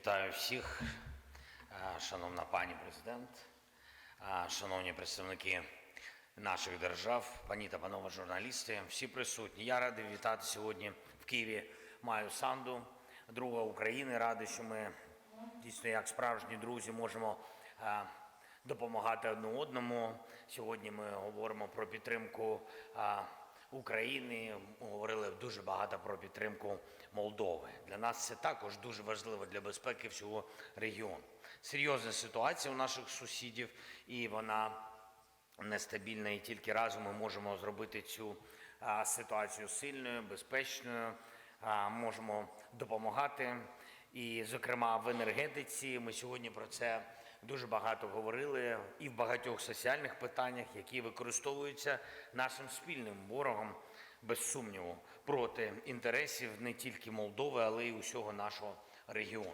Вітаю всіх, шановна пані президент, шановні представники наших держав, пані та панове журналісти, всі присутні. Я радий вітати сьогодні в Києві Маю Санду, друга України. Радий, що ми дійсно як справжні друзі можемо допомагати одне одному. Сьогодні ми говоримо про підтримку України. Говорили дуже багато про підтримку Молдови. Для нас це також дуже важливо для безпеки всього регіону. Серйозна ситуація у наших сусідів, і вона нестабільна, і тільки разом ми можемо зробити цю ситуацію сильною, безпечною, можемо допомагати. І, зокрема, в енергетиці ми сьогодні про це дуже багато говорили і в багатьох соціальних питаннях, які використовуються нашим спільним ворогом, без сумніву, проти інтересів не тільки Молдови, але й усього нашого регіону.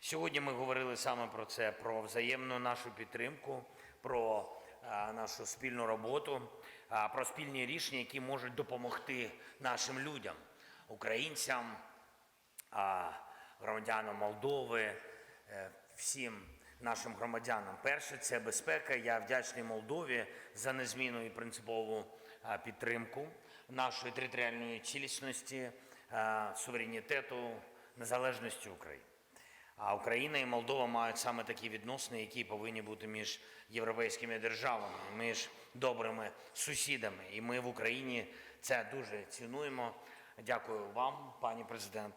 Сьогодні ми говорили саме про це: про взаємну нашу підтримку, про нашу спільну роботу, а, про спільні рішення, які можуть допомогти нашим людям, українцям, громадянам Молдови, е, всім нашим громадянам. Перше це безпека. Я вдячний Молдові за незмінну і принципову підтримку нашої територіальної цілісності, суверенітету, незалежності України. А Україна і Молдова мають саме такі відносини, які повинні бути між європейськими державами, між добрими сусідами. І ми в Україні це дуже цінуємо. Дякую вам, пані президент.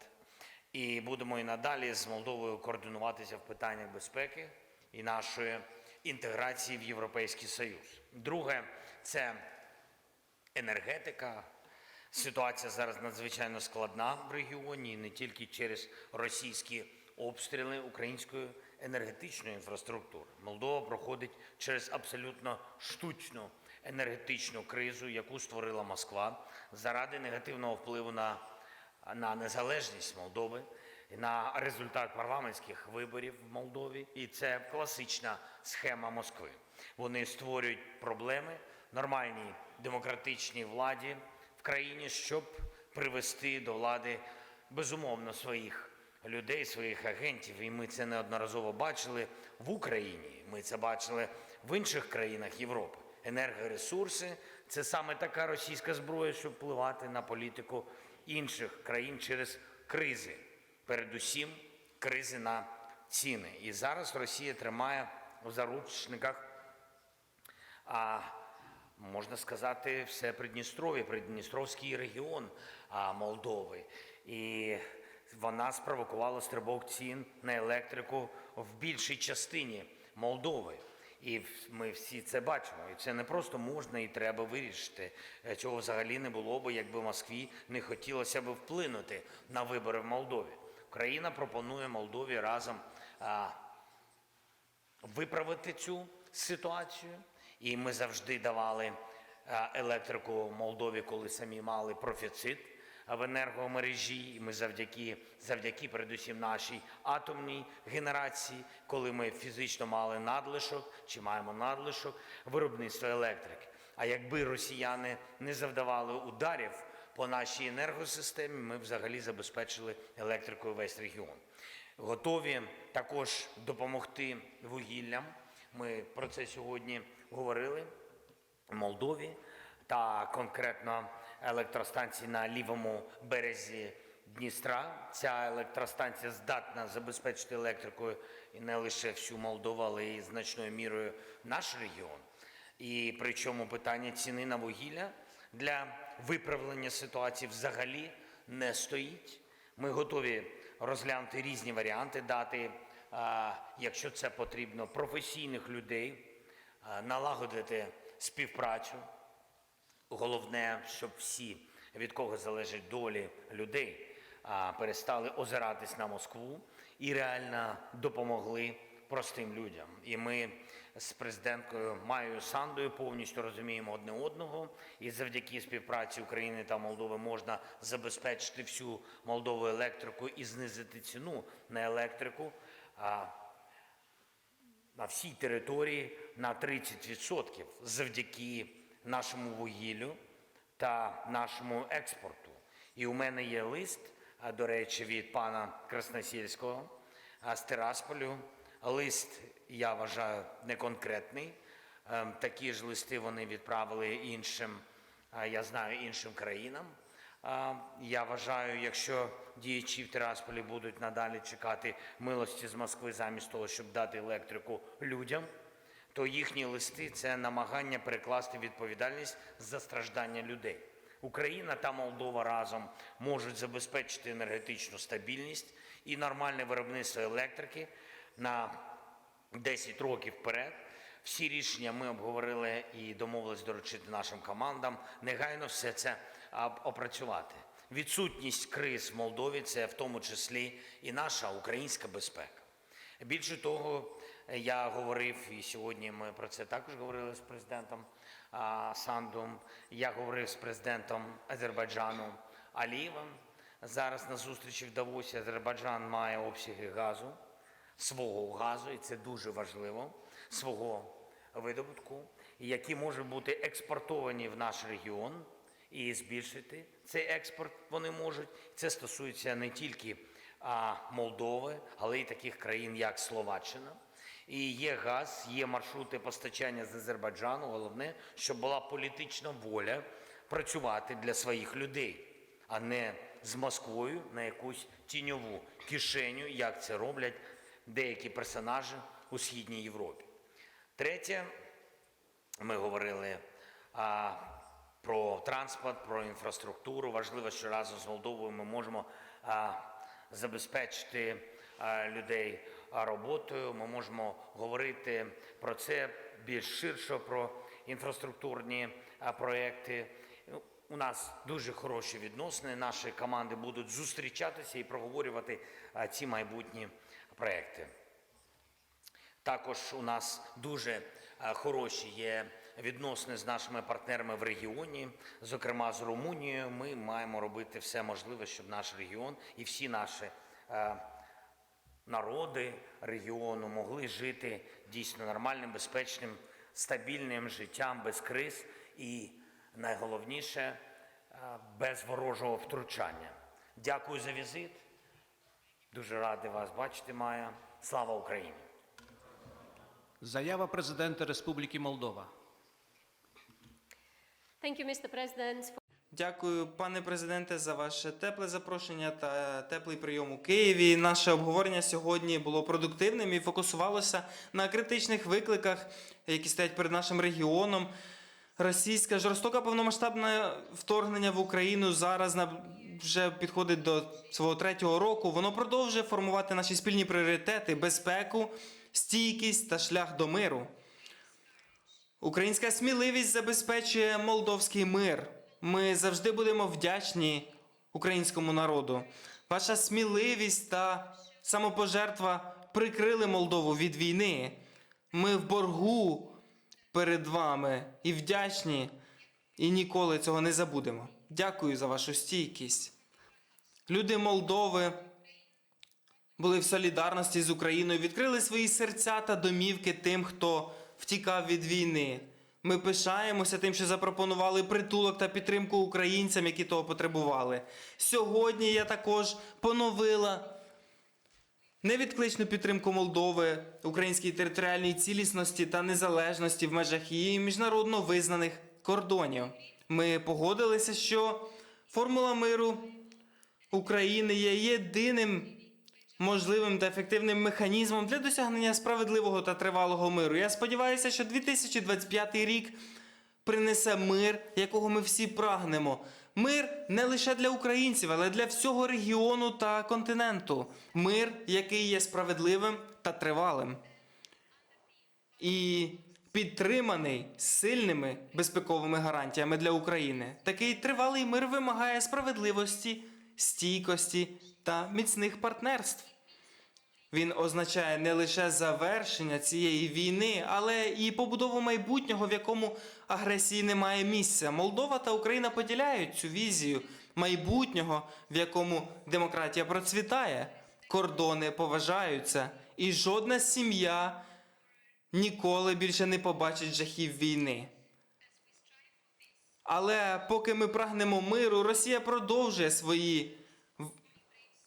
І будемо і надалі з Молдовою координуватися в питаннях безпеки і нашої інтеграції в Європейський Союз. Друге це енергетика. Ситуація зараз надзвичайно складна в регіоні, не тільки через російські обстріли української енергетичної інфраструктури. Молдова проходить через абсолютно штучну енергетичну кризу, яку створила Москва заради негативного впливу на, на незалежність Молдови, на результат парламентських виборів в Молдові. І це класична схема Москви. Вони створюють проблеми нормальній демократичній владі в країні, щоб привести до влади безумовно своїх людей, своїх агентів. І ми це неодноразово бачили в Україні. Ми це бачили в інших країнах Європи. Енергоресурси це саме така російська зброя, щоб впливати на політику інших країн через кризи. Передусім, кризи на ціни. І зараз Росія тримає у заручниках а можна сказати, все Придністров'я, Придністровський регіон Молдови. І вона спровокувала стрибок цін на електрику в більшій частині Молдови. І ми всі це бачимо. І це не просто можна і треба вирішити. Е, Цього взагалі не було б, якби Москві не хотілося б вплинути на вибори в Молдові. Україна пропонує Молдові разом а, виправити цю ситуацію. І ми завжди давали електрику Молдові, коли самі мали профіцит в енергомережі. І ми завдяки, завдяки передусім нашій атомній генерації, коли ми фізично мали надлишок чи маємо надлишок виробництва електрики. А якби росіяни не завдавали ударів по нашій енергосистемі, ми взагалі забезпечили електрикою весь регіон. Готові також допомогти вугіллям. Ми про це сьогодні говорили в Молдові та конкретно електростанції на лівому березі Дністра. Ця електростанція здатна забезпечити електрикою і не лише всю Молдову, але й значною мірою наш регіон. І причому питання ціни на вугілля для виправлення ситуації взагалі не стоїть. Ми готові розглянути різні варіанти, дати, якщо це потрібно, професійних людей, налагодити співпрацю. Головне, щоб всі, від кого залежать долі людей, перестали озиратись на Москву і реально допомогли простим людям. І ми з президенткою Майою Сандою повністю розуміємо одне одного. І завдяки співпраці України та Молдови можна забезпечити всю Молдову електрику і знизити ціну на електрику. На всій території на 30% завдяки нашому вугіллю та нашому експорту. І у мене є лист, до речі, від пана Красносільського, з Тирасполю. Лист, я вважаю, неконкретний. Ем, Такі ж листи вони відправили іншим, я знаю, іншим країнам. Я вважаю, якщо діячі в Тирасполі будуть надалі чекати милості з Москви замість того, щоб дати електрику людям, то їхні листи це намагання перекласти відповідальність за страждання людей. Україна та Молдова разом можуть забезпечити енергетичну стабільність і нормальне виробництво електрики на 10 років вперед. Всі рішення ми обговорили і домовились доручити нашим командам негайно все це опрацювати. Відсутність криз в Молдові це в тому числі і наша українська безпека. Більше того, я говорив, і сьогодні ми про це також говорили з президентом Сандом. Я говорив з президентом Азербайджану Алієвим. Зараз на зустрічі в Давосі Азербайджан має обсяги газу, свого газу, і це дуже важливо, свого видобутку, які можуть бути експортовані в наш регіон і збільшити цей експорт вони можуть. Це стосується не тільки Молдови, але й таких країн, як Словаччина. І є газ, є маршрути постачання з Азербайджану. Головне, щоб була політична воля працювати для своїх людей, а не з Москвою на якусь тіньову кишеню, як це роблять деякі персонажі у східній Європі. Третє, ми говорили а, про транспорт, про інфраструктуру. Важливо, що разом з Молдовою ми можемо а, забезпечити а, людей роботою. Ми можемо говорити про це більш ширше, про інфраструктурні проекти. У нас дуже хороші відносини. Наші команди будуть зустрічатися і проговорювати ці майбутні проекти. Також у нас дуже хороші є відносини з нашими партнерами в регіоні, зокрема з Румунією. Ми маємо робити все можливе, щоб наш регіон і всі наші народи регіону могли жити дійсно нормальним, безпечним, стабільним життям без криз і найголовніше е, без ворожого втручання. Дякую за візит. Дуже радий вас бачити, Майя. Слава Україні! Заява президента Республіки Молдова. Thank you, Mr. President, Дякую, пане президенте, за ваше тепле запрошення та теплий прийом у Києві. Наше обговорення сьогодні було продуктивним і фокусувалося на критичних викликах, які стоять перед нашим регіоном. Російське жорстоке повномасштабне вторгнення в Україну зараз вже підходить до свого третього року. Воно продовжує формувати наші спільні пріоритети: безпеку, стійкість та шлях до миру. Українська сміливість забезпечує молдовський мир. Ми завжди будемо вдячні українському народу. Ваша сміливість та самопожертва прикрили Молдову від війни. Ми в боргу перед вами і вдячні, і ніколи цього не забудемо. Дякую за вашу стійкість. Люди Молдови були в солідарності з Україною, відкрили свої серця та домівки тим, хто втікав від війни. Ми пишаємося тим, що запропонували притулок та підтримку українцям, які того потребували. Сьогодні я також поновила невідкличну підтримку Молдови, українській територіальній цілісності та незалежності в межах її міжнародно визнаних кордонів. Ми погодилися, що формула миру України є єдиним можливим та ефективним механізмом для досягнення справедливого та тривалого миру. Я сподіваюся, що 2025 рік принесе мир, якого ми всі прагнемо. Мир не лише для українців, але для всього регіону та континенту. Мир, який є справедливим та тривалим. І підтриманий сильними безпековими гарантіями для України. Такий тривалий мир вимагає справедливості, стійкості та міцних партнерств. Він означає не лише завершення цієї війни, але і побудову майбутнього, в якому агресії немає місця. Молдова та Україна поділяють цю візію майбутнього, в якому демократія процвітає, кордони поважаються, і жодна сім'я ніколи більше не побачить жахів війни. Але поки ми прагнемо миру, Росія продовжує свої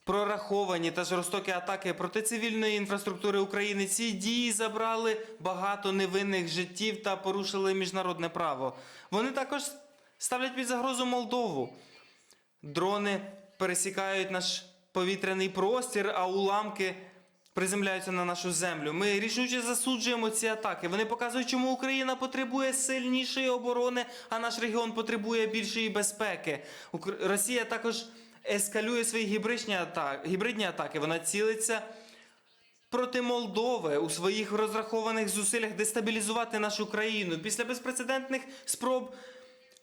прораховані та жорстокі атаки проти цивільної інфраструктури України. Ці дії забрали багато невинних життів та порушили міжнародне право. Вони також ставлять під загрозу Молдову. Дрони пересікають наш повітряний простір, а уламки приземляються на нашу землю. Ми рішуче засуджуємо ці атаки. Вони показують, чому Україна потребує сильнішої оборони, а наш регіон потребує більшої безпеки. Росія також ескалює свої гібридні атаки. Гібридні атаки. Вона цілиться проти Молдови у своїх розрахованих зусиллях дестабілізувати нашу країну після безпрецедентних спроб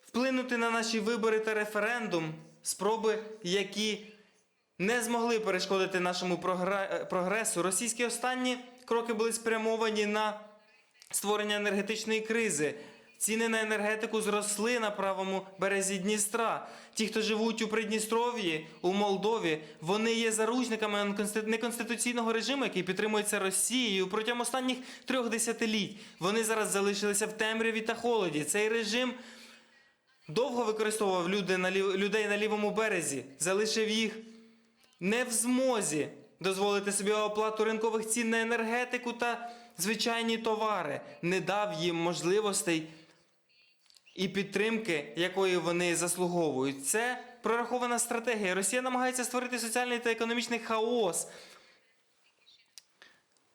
вплинути на наші вибори та референдум, спроби, які не змогли перешкодити нашому прогресу. Російські останні кроки були спрямовані на створення енергетичної кризи. Ціни на енергетику зросли на правому березі Дністра. Ті, хто живуть у Придністров'ї, у Молдові, вони є заручниками неконститу- неконституційного режиму, який підтримується Росією протягом останніх трьох десятиліть. Вони зараз залишилися в темряві та холоді. Цей режим довго використовував люди на лів- людей на лівому березі, залишив їх не в змозі дозволити собі оплату ринкових цін на енергетику та звичайні товари, не дав їм можливостей і підтримки, якої вони заслуговують. Це прорахована стратегія. Росія намагається створити соціальний та економічний хаос,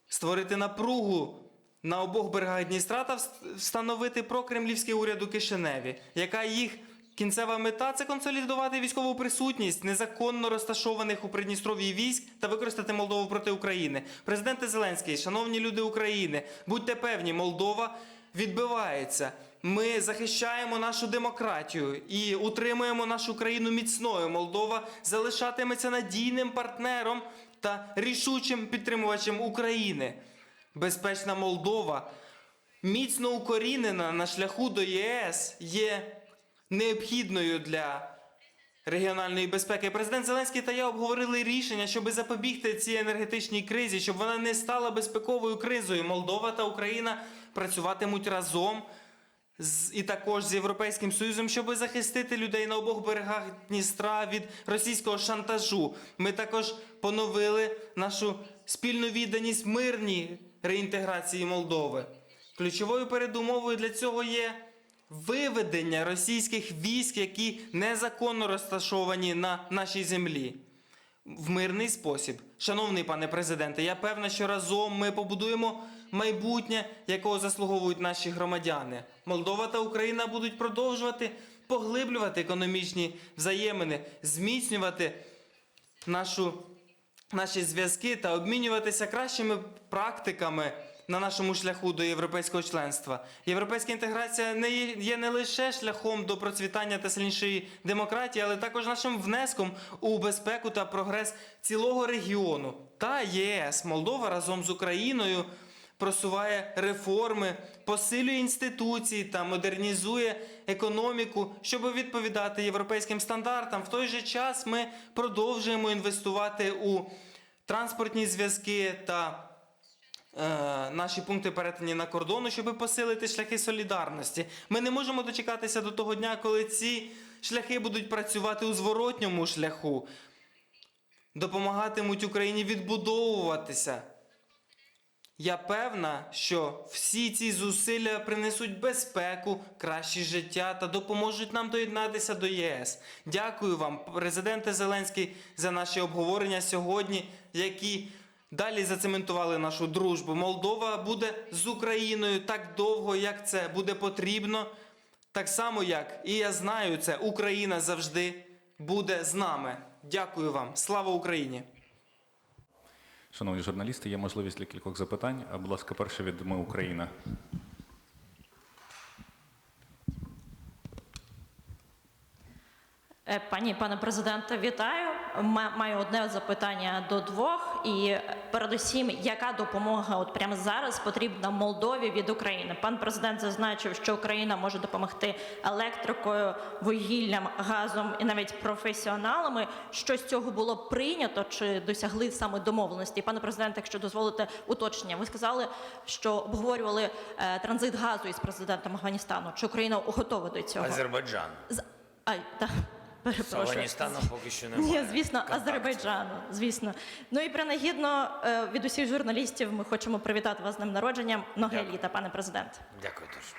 створити напругу на обох берегах Дністра та встановити прокремлівський уряд у Кишиневі, яка їх кінцева мета це консолідувати військову присутність незаконно розташованих у Придністров'ї військ та використати Молдову проти України. Президенте Зеленський, шановні люди України, будьте певні, Молдова відбивається. Ми захищаємо нашу демократію і утримуємо нашу країну міцною. Молдова залишатиметься надійним партнером та рішучим підтримувачем України. Безпечна Молдова, міцно укорінена на шляху до ЄС, є необхідною для регіональної безпеки. Президент Зеленський та я обговорили рішення, щоб запобігти цій енергетичній кризі, щоб вона не стала безпековою кризою. Молдова та Україна працюватимуть разом з, і також з Європейським Союзом, щоб захистити людей на обох берегах Дністра від російського шантажу. Ми також поновили нашу спільну відданість мирній реінтеграції Молдови. Ключовою передумовою для цього є виведення російських військ, які незаконно розташовані на нашій землі. В мирний спосіб. Шановний пане президенте, я певна, що разом ми побудуємо майбутнє, якого заслуговують наші громадяни. Молдова та Україна будуть продовжувати поглиблювати економічні взаємини, зміцнювати нашу, наші зв'язки та обмінюватися кращими практиками на нашому шляху до європейського членства. Європейська інтеграція не є, не лише шляхом до процвітання та сильнішої демократії, але також нашим внеском у безпеку та прогрес цілого регіону та ЄС. Молдова разом з Україною просуває реформи, посилює інституції та модернізує економіку, щоб відповідати європейським стандартам. В той же час ми продовжуємо інвестувати у транспортні зв'язки та е, наші пункти перетині на кордону, щоб посилити шляхи солідарності. Ми не можемо дочекатися до того дня, коли ці шляхи будуть працювати у зворотньому шляху, допомагатимуть Україні відбудовуватися. Я певна, що всі ці зусилля принесуть безпеку, краще життя та допоможуть нам доєднатися до ЄС. Дякую вам, президенте Зеленський, за наші обговорення сьогодні, які далі зацементували нашу дружбу. Молдова буде з Україною так довго, як це буде потрібно. Так само, як і я знаю це, Україна завжди буде з нами. Дякую вам. Слава Україні! Шановні журналісти, є можливість для кількох запитань. Будь ласка, перше від Ми Україна. Пані пане президенте, вітаю. Ма- Маю одне запитання до двох. І передусім, яка допомога от прямо зараз потрібна Молдові від України? Пан президент зазначив, що Україна може допомогти електрикою, вугіллям, газом і навіть професіоналами. Що з цього було прийнято чи досягли саме домовленості? Пане президенте, якщо дозволите уточнення, ви сказали, що обговорювали е, транзит газу із президентом Афганістану. Чи Україна готова до цього? Азербайджан. З... Ай, так. З Перепрошую. Афганістаном поки що немає. Ні, звісно, контактів. Азербайджану, звісно. Ну і принагідно е, від усіх журналістів ми хочемо привітати вас з днем народження. Дякую. літа, пане президент. Дякую дуже.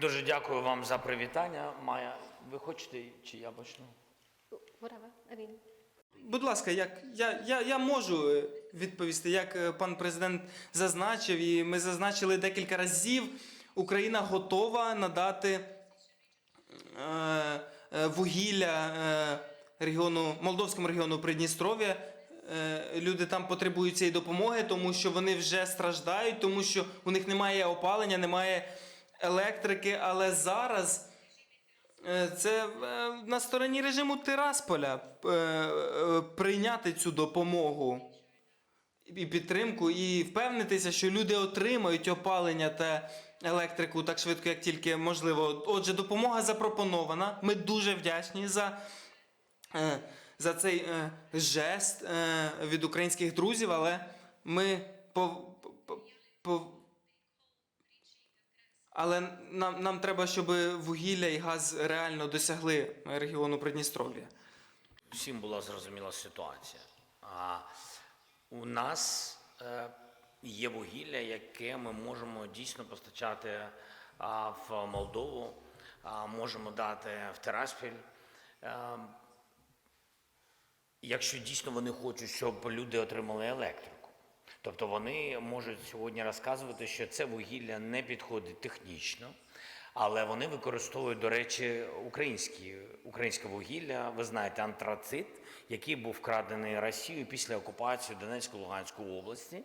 Дуже дякую вам за привітання. Майя, ви хочете, чи я почну? Whatever. I mean, Будь ласка, як я, я, я можу е, відповісти, як е, пан президент зазначив, і ми зазначили декілька разів. Україна готова надати е, е, вугілля е, регіону, Молдовському регіону Придністров'я. Люди там потребують цієї допомоги, тому що вони вже страждають, тому що у них немає опалення, немає електрики. Але зараз Це на стороні режиму Тирасполя прийняти цю допомогу і підтримку, і впевнитися, що люди отримають опалення та електрику так швидко, як тільки можливо. Отже, допомога запропонована. Ми дуже вдячні за, е, за цей е, жест е, від українських друзів, але ми по, по, по, але нам, нам треба, щоб вугілля і газ реально досягли регіону Придністров'я. Всім була зрозуміла ситуація. А у нас е, є вугілля, яке ми можемо дійсно постачати в Молдову, можемо дати в Тераспіль. Е, якщо дійсно вони хочуть, щоб люди отримали електрику. Тобто вони можуть сьогодні розказувати, що це вугілля не підходить технічно, але вони використовують, до речі, українські, українське вугілля. Ви знаєте, антрацит, який був вкрадений Росією після окупації Донецької Луганської області,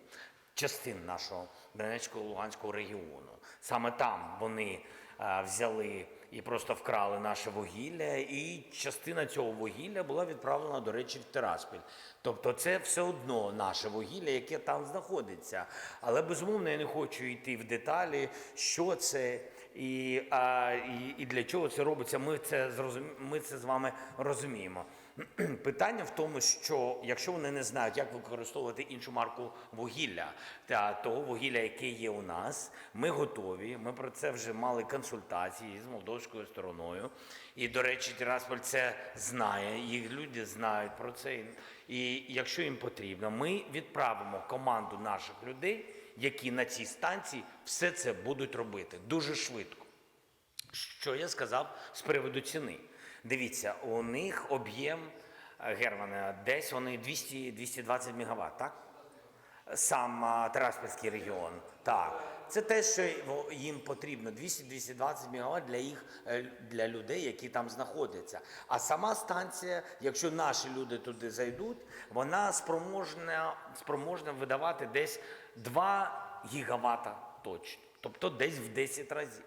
частин нашого Донецького Луганського регіону. Саме там вони е, взяли і просто вкрали наше вугілля, і частина цього вугілля була відправлена, до речі, в Тираспіль. Тобто це все одно наше вугілля, яке там знаходиться. Але безумовно я не хочу йти в деталі, що це і, а, і, і для чого це робиться. Ми це зрозумі... ми це з вами розуміємо. Питання в тому, що якщо вони не знають, як використовувати іншу марку вугілля та того вугілля, яке є у нас, ми готові. Ми про це вже мали консультації з молдовською стороною. І, до речі, Тирасполь це знає, їх люди знають про це. І якщо їм потрібно, ми відправимо команду наших людей, які на цій станції все це будуть робити дуже швидко. Що я сказав з приводу ціни? Дивіться, у них об'єм е, Германа, десь вони 200-220 мегаватт, так? Сам а, Тераспільський регіон. Так. Це те, що їм потрібно 200-220 мегаватт для їх е, для людей, які там знаходяться. А сама станція, якщо наші люди туди зайдуть, вона спроможна, спроможна видавати десь 2 гігавата точно, тобто десь в 10 разів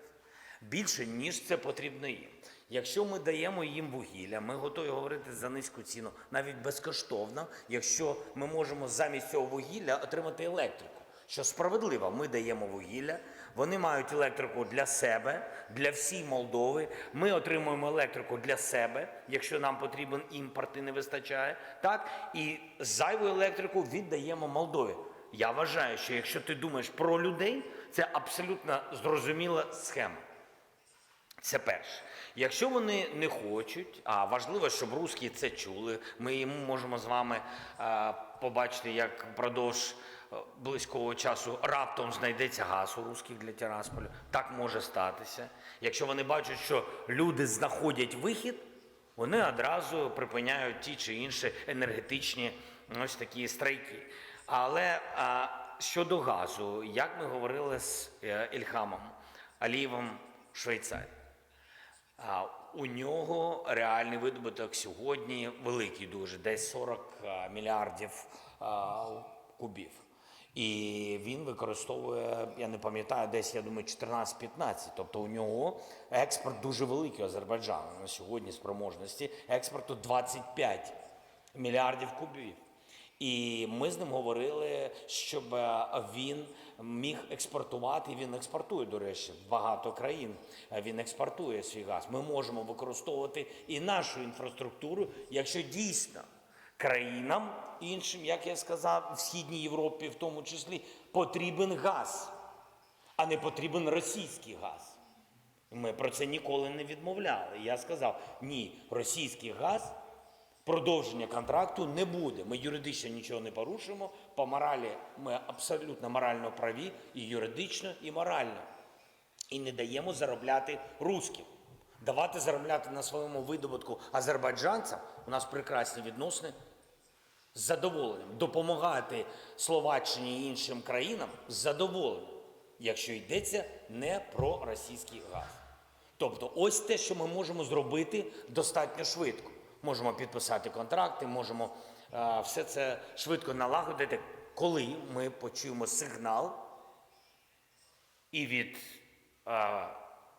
більше, ніж це потрібно їм. Якщо ми даємо їм вугілля, ми готові говорити за низьку ціну, навіть безкоштовно, якщо ми можемо замість цього вугілля отримати електрику. Що справедливо, ми даємо вугілля, вони мають електрику для себе, для всієї Молдови. Ми отримуємо електрику для себе, якщо нам потрібен імпорт і не вистачає. Так і зайву електрику віддаємо Молдові. Я вважаю, що якщо ти думаєш про людей, це абсолютно зрозуміла схема. Це перше. Якщо вони не хочуть, а важливо, щоб русські це чули, ми їм можемо з вами е, побачити, як впродовж е, близького часу раптом знайдеться газ у русських для Тирасполя. Так може статися. Якщо вони бачать, що люди знаходять вихід, вони одразу припиняють ті чи інші енергетичні ось такі страйки. Але а, щодо газу, як ми говорили з е, Ільхамом Алієвим в Швейцарії. У нього реальний видобуток сьогодні великий дуже, десь 40 мільярдів кубів. І він використовує, я не пам'ятаю, десь я думаю, 14-15. Тобто у нього експорт дуже великий Азербайджану на сьогодні спроможності експорту 25 мільярдів кубів. І ми з ним говорили, щоб е, він міг експортувати. Він експортує, до речі, багато країн. е, Він експортує свій газ. Ми можемо використовувати і нашу інфраструктуру, якщо дійсно країнам іншим, як я сказав, в східній Європі, в тому числі, потрібен газ, а не потрібен російський газ. Ми про це ніколи не відмовляли. Я сказав: ні, російський газ, продовження контракту не буде. Ми юридично нічого не порушуємо. По моралі ми абсолютно морально праві, і юридично, і морально. І не даємо заробляти русським. Давати заробляти на своєму видобутку азербайджанцям. У нас прекрасні відносини з задоволенням. Допомагати Словаччині і іншим країнам з задоволенням, якщо йдеться не про російський газ. Тобто, ось те, що ми можемо зробити достатньо швидко. Можемо підписати контракти, можемо е, все це швидко налагодити, коли ми почуємо сигнал і від е,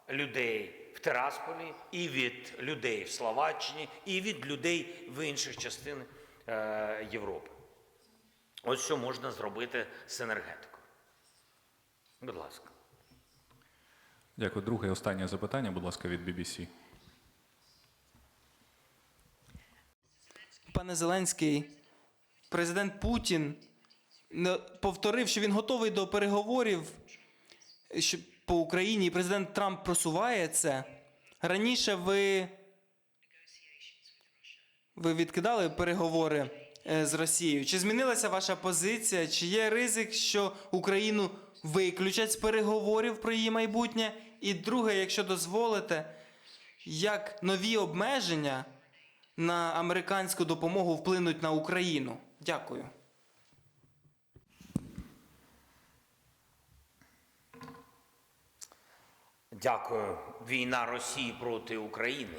людей в Тирасполі, і від людей в Словаччині, і від людей в інших частинах е, Європи. Ось що можна зробити з енергетикою. Будь ласка. Дякую. Друге і останнє запитання, будь ласка, від BBC. Пане Зеленський, президент Путін повторив, що він готовий до переговорів по Україні, і президент Трамп просуває це. Раніше ви, ви відкидали переговори е, з Росією. Чи змінилася ваша позиція? Чи є ризик, що Україну виключать з переговорів про її майбутнє? І друге, якщо дозволите, як нові обмеження на американську допомогу вплинуть на Україну? Дякую. Дякую. Війна Росії проти України,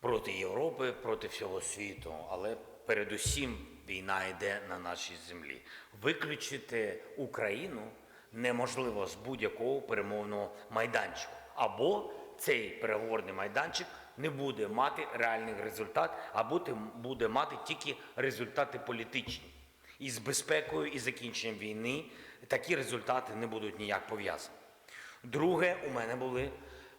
проти Європи, проти всього світу. Але передусім війна йде на нашій землі. Виключити Україну неможливо з будь-якого перемовного майданчику. Або цей переговорний майданчик не буде мати реальний результат, або ти- буде мати тільки результати політичні. І з безпекою і закінченням війни такі результати не будуть ніяк пов'язані. Друге, у мене були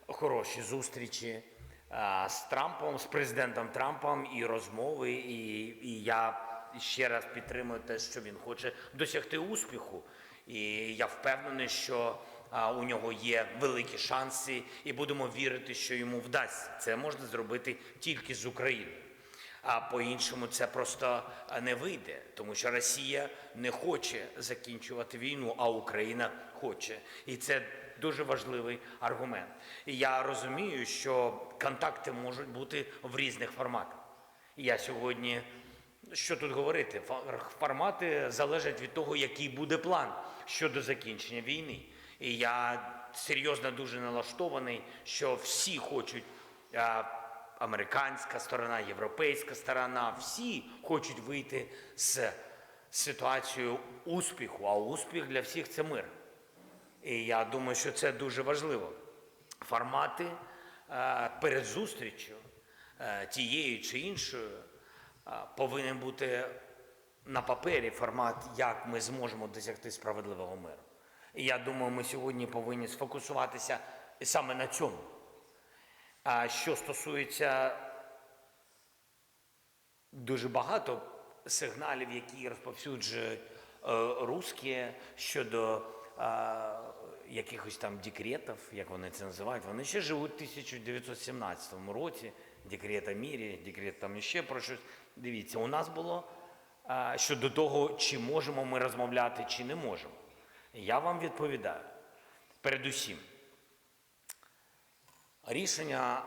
хороші зустрічі а, з Трампом, з президентом Трампом і розмови. І, і я ще раз підтримую те, що він хоче досягти успіху. І я впевнений, що а, у нього є великі шанси, і будемо вірити, що йому вдасться. Це можна зробити тільки з Україною. А по-іншому це просто не вийде, тому що Росія не хоче закінчувати війну, а Україна хоче. І це дуже важливий аргумент. І я розумію, що контакти можуть бути в різних форматах. Я сьогодні, що тут говорити, формати залежать від того, який буде план щодо закінчення війни. І я серйозно дуже налаштований, що всі хочуть. американська сторона, європейська сторона, всі хочуть вийти з ситуацією успіху, а успіх для всіх це мир. І я думаю, що це дуже важливо. Формати е, перед зустрічю е, тією чи іншою е, повинен бути на папері формат, як ми зможемо досягти справедливого миру. Я думаю, ми сьогодні повинні сфокусуватися саме на цьому. А що стосується дуже багато сигналів, які розповсюджують е, русські щодо е, якихось там декретів, як вони це називають, вони ще живуть в 1917 році, декрет о мірі, декрет там іще про щось. Дивіться, у нас було е, щодо того, чи можемо ми розмовляти, чи не можемо. Я вам відповідаю. Передусім, Рішення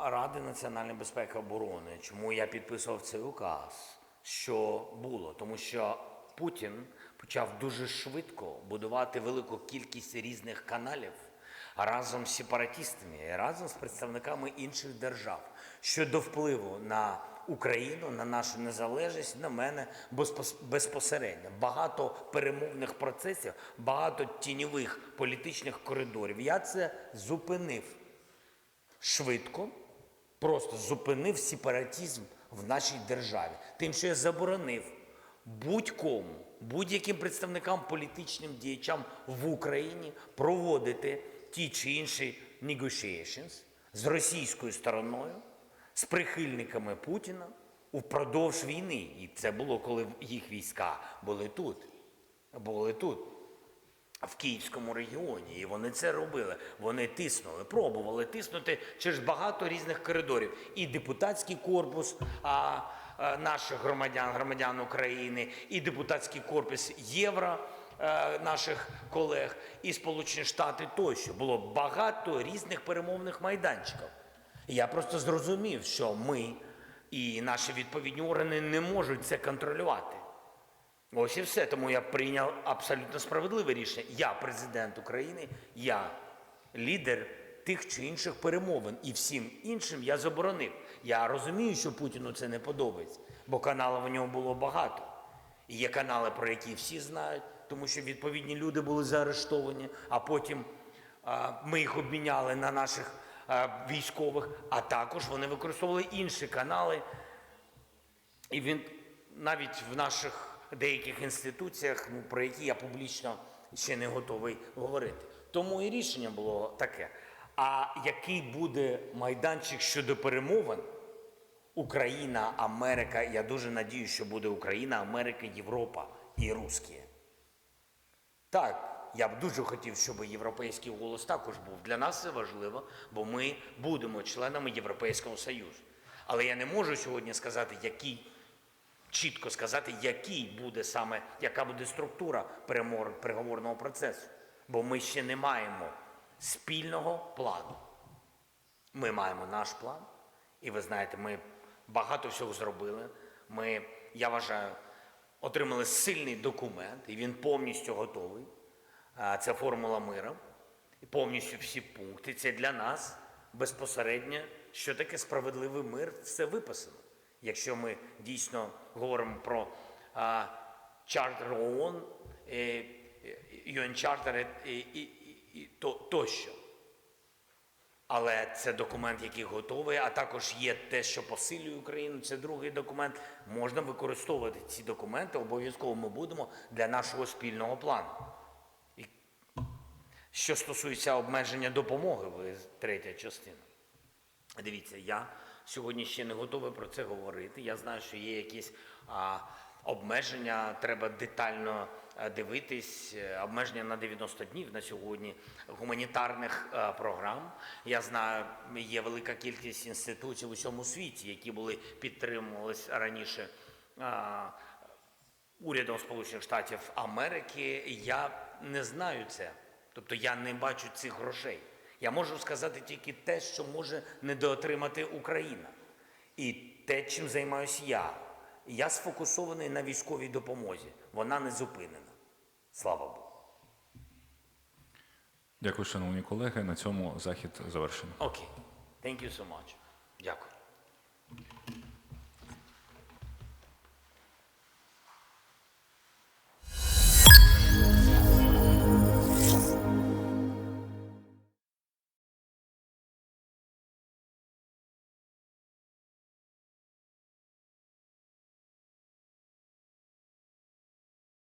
Ради національної безпеки і оборони, чому я підписував цей указ, що було, тому що Путін почав дуже швидко будувати велику кількість різних каналів разом з сепаратистами, і разом з представниками інших держав щодо впливу на Україну, на нашу незалежність, на мене безпос- безпосередньо. Багато перемовних процесів, багато тіньових політичних коридорів. Я це зупинив швидко, просто зупинив сепаратизм в нашій державі. Тим, що я заборонив будь-кому, будь-яким представникам політичним діячам в Україні проводити ті чи інші negotiations з російською стороною, з прихильниками Путіна упродовж війни. І це було, коли їх війська були тут. Були тут. в Київському регіоні, і вони це робили. Вони тиснули, пробували тиснути через багато різних коридорів. І депутатський корпус а, наших громадян, громадян України, і депутатський корпус Євро е, наших колег, і Сполучені Штати тощо. Було багато різних перемовних майданчиків. Я просто зрозумів, що ми і наші відповідні органи не можуть це контролювати. Ось і все. Тому я прийняв абсолютно справедливе рішення. Я президент України, я лідер тих чи інших перемовин. І всім іншим я заборонив. Я розумію, що Путіну це не подобається, бо каналів у нього було багато. І є канали, про які всі знають, тому що відповідні люди були заарештовані, а потім а, ми їх обміняли на наших військових, а також вони використовували інші канали. І він навіть в наших деяких інституціях, ну, про які я публічно ще не готовий говорити. Тому і рішення було таке. А який буде майданчик щодо перемовин? Україна, Америка. Я дуже надію, що буде Україна, Америка, Європа і русські. Так, я б дуже хотів, щоб європейський голос також був. Для нас це важливо, бо ми будемо членами Європейського Союзу. Але я не можу сьогодні сказати, який чітко сказати, який буде саме, яка буде структура переговорного процесу. Бо ми ще не маємо спільного плану. Ми маємо наш план, і ви знаєте, ми багато всього зробили. Ми, я вважаю, отримали сильний документ, і він повністю готовий. Це формула миру. І повністю всі пункти. Це для нас безпосередньо, що таке справедливий мир, все виписано. Якщо ми дійсно говоримо про чартер ООН, е, UN Charter і, і, і, і то, тощо. Але це документ, який готовий, а також є те, що посилює Україну. Це другий документ. Можна використовувати ці документи. Обов'язково ми будемо для нашого спільного плану. Що стосується обмеження допомоги, ви третя частина. Дивіться, я сьогодні ще не готовий про це говорити. Я знаю, що є якісь а, обмеження, треба детально дивитись. Е, Обмеження на 90 днів на сьогодні гуманітарних а, програм. Я знаю, є велика кількість інституцій в усьому світі, які були підтримувались раніше. А, урядом Сполучених Штатів Америки, я не знаю це. Тобто я не бачу цих грошей. Я можу сказати тільки те, що може недоотримати Україна. І те, чим займаюся я. Я сфокусований на військовій допомозі. Вона не зупинена. Слава Богу. Дякую, шановні колеги. На цьому захід завершено. Окей. Thank you so much. Дякую.